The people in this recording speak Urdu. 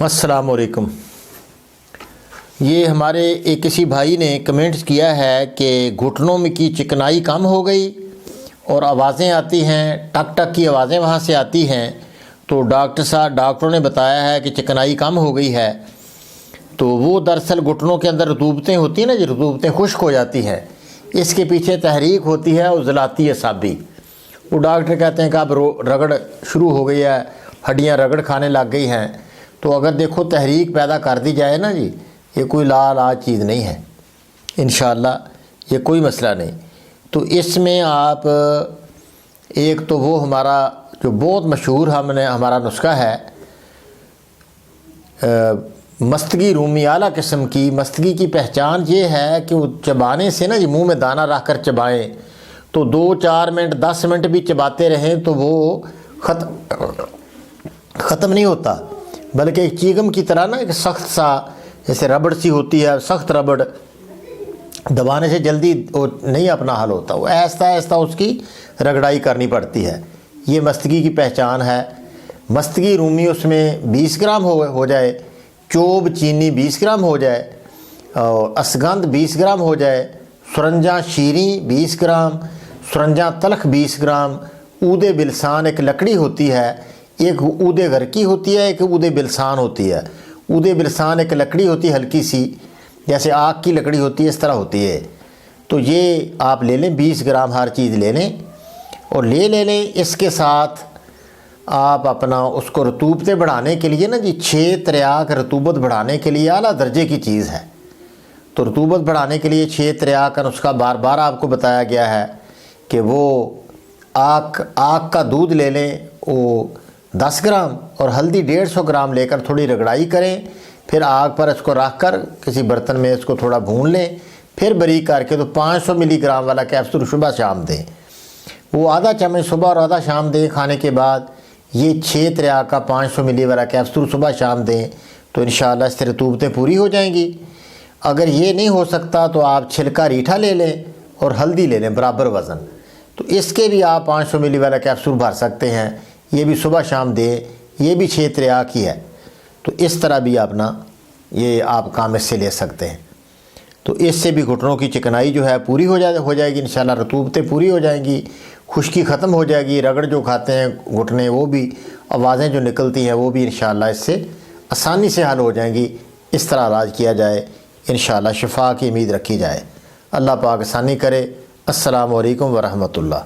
السلام علیکم۔ یہ ہمارے ایک کسی بھائی نے کمنٹس کیا ہے کہ گھٹنوں میں کی چکنائی کم ہو گئی اور آوازیں آتی ہیں، ٹک ٹک کی آوازیں وہاں سے آتی ہیں۔ تو ڈاکٹر صاحب، ڈاکٹروں نے بتایا ہے کہ چکنائی کم ہو گئی ہے۔ تو وہ دراصل گھٹنوں کے اندر رطوبتیں ہوتی ہیں نا جو رطوبتیں خشک ہو جاتی ہیں۔ اس کے پیچھے تحریک ہوتی ہے عضلاتی اعصابی۔ وہ ڈاکٹر کہتے ہیں کہ اب رو- رگڑ شروع ہو گئی ہے، ہڈیاں رگڑ کھانے لگ گئی ہیں۔ تو اگر دیکھو تحریک پیدا کر دی جائے نا جی یہ کوئی لا لا چیز نہیں ہے۔ انشاءاللہ یہ کوئی مسئلہ نہیں۔ تو اس میں آپ، ایک تو وہ ہمارا جو بہت مشہور ہم نے ہمارا نسخہ ہے مستگی رومی اعلیٰ قسم کی، مستگی کی پہچان یہ ہے کہ وہ چبانے سے نا جی منہ میں دانہ رکھ کر چبائیں۔ تو دو چار منٹ، دس منٹ بھی چباتے رہیں تو وہ ختم ختم نہیں ہوتا۔ بلکہ ایک چیگم کی طرح نا، ایک سخت سا جیسے ربڑ سی ہوتی ہے، سخت ربڑ دبانے سے جلدی وہ نہیں اپنا حل ہوتا، وہ آہستہ آہستہ اس کی رگڑائی کرنی پڑتی ہے۔ یہ مستگی کی پہچان ہے۔ مستگی رومی اس میں بیس گرام ہو ہو جائے، چوب چینی بیس گرام ہو جائے، اور اسگند بیس گرام ہو جائے، سرنجاں شیریں بیس گرام، سرنجاں تلخ بیس گرام اود بلسان ایک لکڑی ہوتی ہے۔ ایک اود گھر کی ہوتی ہے، ایک اود بلسان ہوتی ہے۔ اود بلسان ایک لکڑی ہوتی ہے ہلکی سی، جیسے آگ کی لکڑی ہوتی ہے اس طرح ہوتی ہے۔ تو یہ آپ لے لیں، بیس گرام ہر چیز لے لیں اور لے لے لیں۔ اس کے ساتھ آپ اپنا اس کو رطوبتیں بڑھانے کے لیے نا جی چھ تریاک رطوبت بڑھانے کے لیے اعلیٰ درجے کی چیز ہے۔ تو رطوبت بڑھانے کے لیے چھ تریا کا نسخہ بار بار آپ کو بتایا گیا ہے کہ وہ آگ آگ کا دودھ لے لیں، وہ دس گرام اور ہلدی ڈیڑھ سو گرام لے کر تھوڑی رگڑائی کریں۔ پھر آگ پر اس کو رکھ کر کسی برتن میں اس کو تھوڑا بھون لیں۔ پھر بریک کر کے تو پانچ سو ملی گرام والا کیپسول صبح شام دیں۔ وہ آدھا چمچ صبح اور آدھا شام دیں کھانے کے بعد یہ چھ تریا کا پانچ سو ملی والا کیپسول صبح شام دیں تو انشاءاللہ اس سے رطوبتیں پوری ہو جائیں گی۔ اگر یہ نہیں ہو سکتا تو آپ چھلکا ریٹھا لے لیں اور ہلدی لے لیں برابر وزن۔ تو اس کے بھی آپ پانچ سو ملی والا کیپسول بھر سکتے ہیں۔ یہ بھی صبح شام دیں یہ بھی چھ تریا کی ہے۔ تو اس طرح بھی اپنا یہ آپ کام اس سے لے سکتے ہیں۔ تو اس سے بھی گھٹنوں کی چکنائی جو ہے پوری ہو جائے ہو جائے گی، انشاءاللہ رطوبتیں پوری ہو جائیں گی، خشکی ختم ہو جائے گی، رگڑ جو کھاتے ہیں، گھٹنے وہ بھی، آوازیں جو نکلتی ہیں وہ بھی انشاءاللہ اس سے آسانی سے حل ہو جائیں گی۔ اس طرح علاج کیا جائے، انشاءاللہ شفا کی امید رکھی جائے۔ اللہ پاک آسانی کرے۔ السلام علیکم ورحمۃ اللہ۔